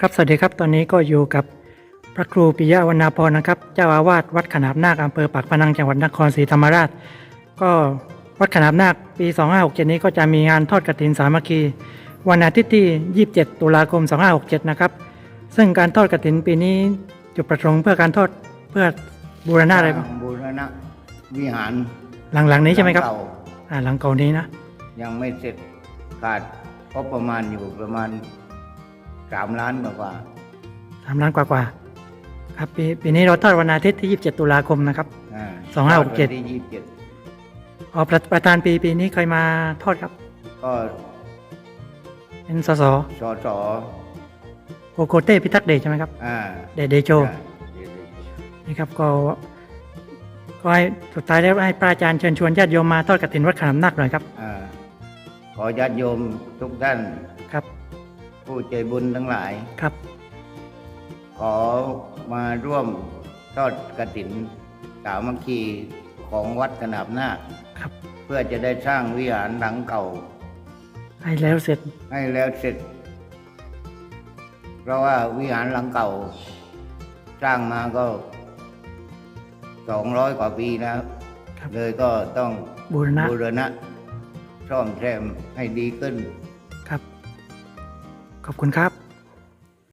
ครับสวัสดีครับตอนนี้ก็อยู่กับพระครูปิยะวรรณาพรนะครับ เจ้าอาวาสวัดขนาบนาคอำเภอปากพนังจังหวัดนครศรีธรรมราช ก็วัดขนาบนาคปี 2567 นี้ก็จะมีงานทอดกฐินสามัคคี วันอาทิตย์ที่ 27 ตุลาคม 2567 นะครับ ซึ่งการทอดกฐินปีนี้จุดประสงค์เพื่อการทอดเพื่อบูรณะอะไรบ้างบูรณะวิหารหลังๆนี้ใช่ไหมครับเก่าอ่าหลังเก่านี้นะ ยังไม่เสร็จขาดก็ประมาณอยู่ประมาณ สามล้านกว่าสามล้านกว่าๆครับปีปีนี้เราทอดวันอาทิตย์ที่ 27 ตุลาคมนะครับๆอ่าสองห้าหกเจ็ด วันที่ยี่สิบเจ็ดอ๋อประประธานปีปีนี้เคยมาทอดครับ ก็เป็นสสสอสอโกโกเต้พิทักษ์เดชใช่ไหมครับ อ่าเดชเดโช อ่าเดชนี่ครับก็ก็ให้สุดท้ายแล้วให้พระอาจารย์เชิญชวนญาติโยมมาทอดกฐินวัดขนามนักหน่อยครับอ่าขอญาติโยมทุกท่านครับ ผู้ใจบุญทั้งหลาย ครับ ขอมาร่วมทอดกฐินสามัคคีของวัดขนาบนาคครับ เพื่อจะได้สร้างวิหารหลังเก่า ให้แล้วเสร็จ ให้แล้วเสร็จ เพราะว่าวิหารหลังเก่า สร้างมาก็สองร้อยกว่าปีแล้วครับเลยก็ต้องบูรณะ บูรณะซ่อมแซมให้ดีขึ้นครับ ขอบคุณครับ